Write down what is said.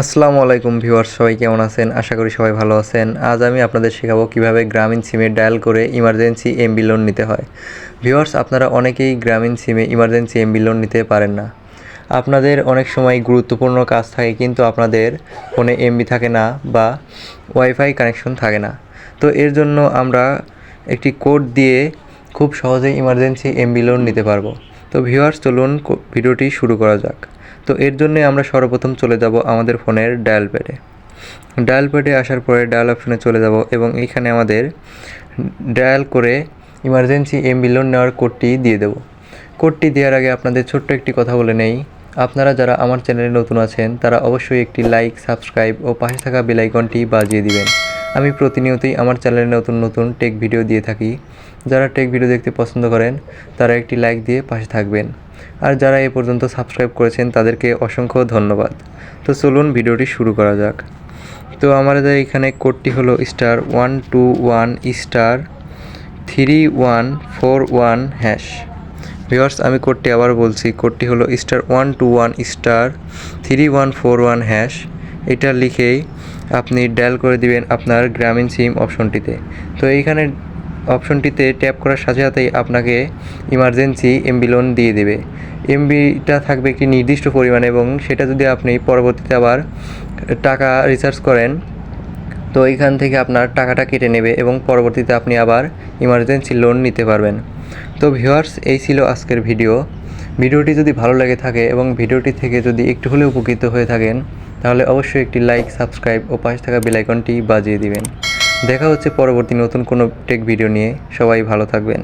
আসসালামু আলাইকুম ভিউয়ার্স, সবাই কেমন আছেন? আশা করি সবাই ভালো আছেন। আজ আমি আপনাদের শেখাবো কীভাবে গ্রামীণ সিমে ডায়াল করে ইমার্জেন্সি এমবি লোন নিতে হয়। ভিউয়ার্স, আপনারা অনেকেই গ্রামীণ সিমে ইমার্জেন্সি এমবি লোন নিতে পারেন না। আপনাদের অনেক সময় গুরুত্বপূর্ণ কাজ থাকে, কিন্তু আপনাদের ফোনে এমবি থাকে না বা ওয়াইফাই কানেকশন থাকে না। তো এর জন্য আমরা একটি কোড দিয়ে খুব সহজেই ইমার্জেন্সি এমবি লোন নিতে পারব। তো ভিউয়ার্স, চলুন ভিডিওটি শুরু করা যাক। তো এর জন্যে আমরা সর্বপ্রথম চলে যাব আমাদের ফোনের ডায়াল প্যাডে। ডায়াল প্যাডে আসার পরে ডায়াল অপশনে চলে যাব এবং এইখানে আমাদের ডায়াল করে ইমার্জেন্সি এমবি লোন নেওয়ার কোডটি দিয়ে দেব। কোডটি দেওয়ার আগে আপনাদের ছোট্ট একটি কথা বলে নেই। আপনারা যারা আমার চ্যানেলে নতুন আছেন, তারা অবশ্যই একটি লাইক, সাবস্ক্রাইব ও পাশে থাকা বেল আইকনটি বাজিয়ে দিবেন। আমি প্রতিনিয়তই আমার চ্যানেলে নতুন নতুন টেক ভিডিও দিয়ে থাকি। যারা টেক ভিডিও দেখতে পছন্দ করেন, তারা একটি লাইক দিয়ে পাশে থাকবেন। আর যারা এ পর্যন্ত সাবস্ক্রাইব করেছেন, তাদেরকে অসংখ্য ধন্যবাদ। তো চলুন ভিডিওটি শুরু করা যাক। তো আমাদের এখানে কোডটি হলো star one two one star three one four one hash viewers আমি কোডটি আবার বলছি কোডটি হলো star one two one star three one four one hash এটা লিখেই আপনি ডায়াল করে দিবেন আপনার গ্রামীণ সিম অপশনটিতে। তো এইখানে অপশনটিতে ট্যাপ করার সাথে সাথেই আপনাকে ইমার্জেন্সি এমবি লোন দিয়ে দেবে। এমবিটা থাকবে একটি নির্দিষ্ট পরিমাণে এবং সেটা যদি আপনি পরবর্তীতে আবার টাকা রিচার্জ করেন, তো এইখান থেকে আপনার টাকাটা কেটে নেবে এবং পরবর্তীতে আপনি আবার ইমার্জেন্সি লোন নিতে পারবেন। তো ভিউয়ার্স এই ছিল আজকের ভিডিও ভিডিওটি যদি ভালো লেগে থাকে এবং ভিডিওটি থেকে যদি একটু হলেও উপকৃত হয়ে থাকেন তাহলে অবশ্যই একটি লাইক সাবস্ক্রাইব ও পাশে থাকা বেলাইকনটি বাজিয়ে দিবেন। দেখা হচ্ছে পরবর্তী নতুন কোনো টেক ভিডিও নিয়ে। সবাই ভালো থাকবেন।